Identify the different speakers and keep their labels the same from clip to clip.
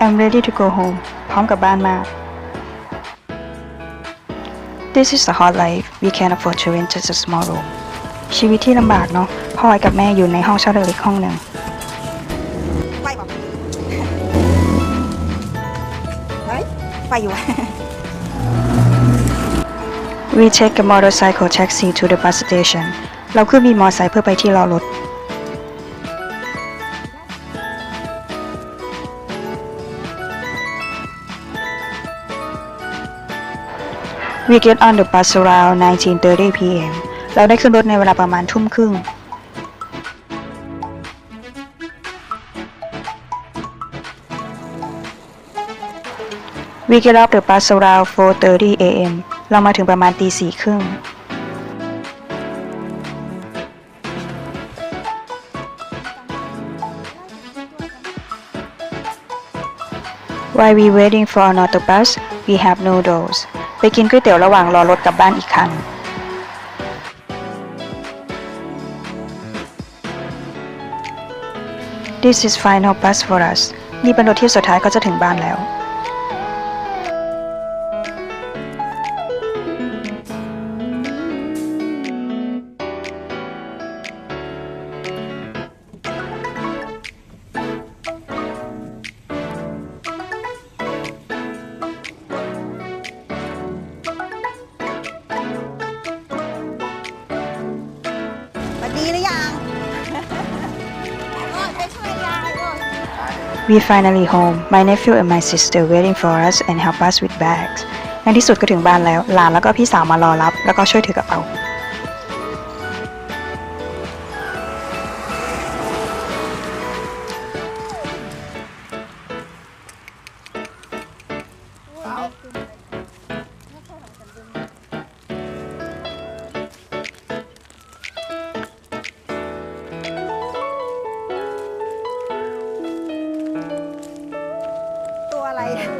Speaker 1: I'm ready to go home พร้อมกลับบ้านมาก This is the hard life we can't afford to rent just a small room ชีวิตที่ลำบากเนาะพ่อไอ้กับแม่อยู่ในห้องเช่าเล็กๆห้องหนึ่ง
Speaker 2: ไปบอกเฮ้ยไปอยู่
Speaker 1: We take a motorcycle taxi to the bus station เราขึ้นมีมอไซค์เพื่อไปที่รอรถ We get on the bus around 19:30 p.m. เราได้ขึ้นรถในเวลาประมาณทุ่มครึ่ง We get off the bus around 4:30 a.m. เรามาถึงประมาณตีสี่ครึ่ง While we waiting for another bus, we have noodles. ไปกินก๋วยเตี๋ยวระหว่างรอรถกลับบ้านอีกคัน This is final bus for us นี่เป็นรถที่สุดท้ายก็จะถึงบ้านแล้ว We finally home. My nephew and my sister waiting for us and help us with bags. ในที่สุดก็ถึงบ้านแล้ว หลานแล้วก็พี่สาวมารอรับ แล้วก็ช่วยถือกระเป๋า
Speaker 2: ตั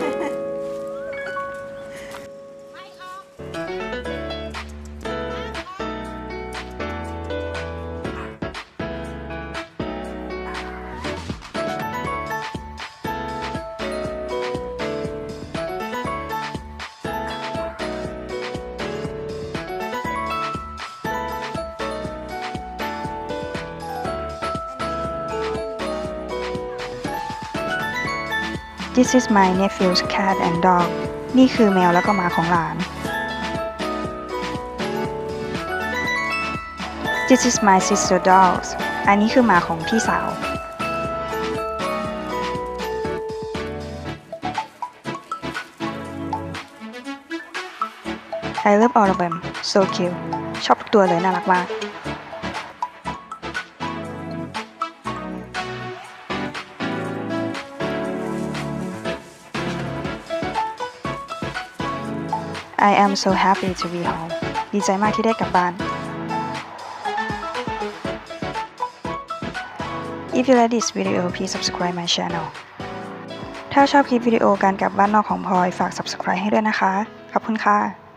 Speaker 1: This is my nephew's cat and dog. นี่คือแมวแล้วก็หมาของหลาน This is my sister dogs. อันนี้คือหมาของพี่สาว I love all of them. So cute. ชอบทุกตัวเลยน่ารักมาก I am so happy to be home ดีใจมากที่ได้กลับบ้าน If you like this video please subscribe my channel ถ้าชอบคลิปวิดีโอการกลับบ้านนอกของพลอย ฝาก subscribe ให้ด้วยนะคะ ขอบคุณค่ะ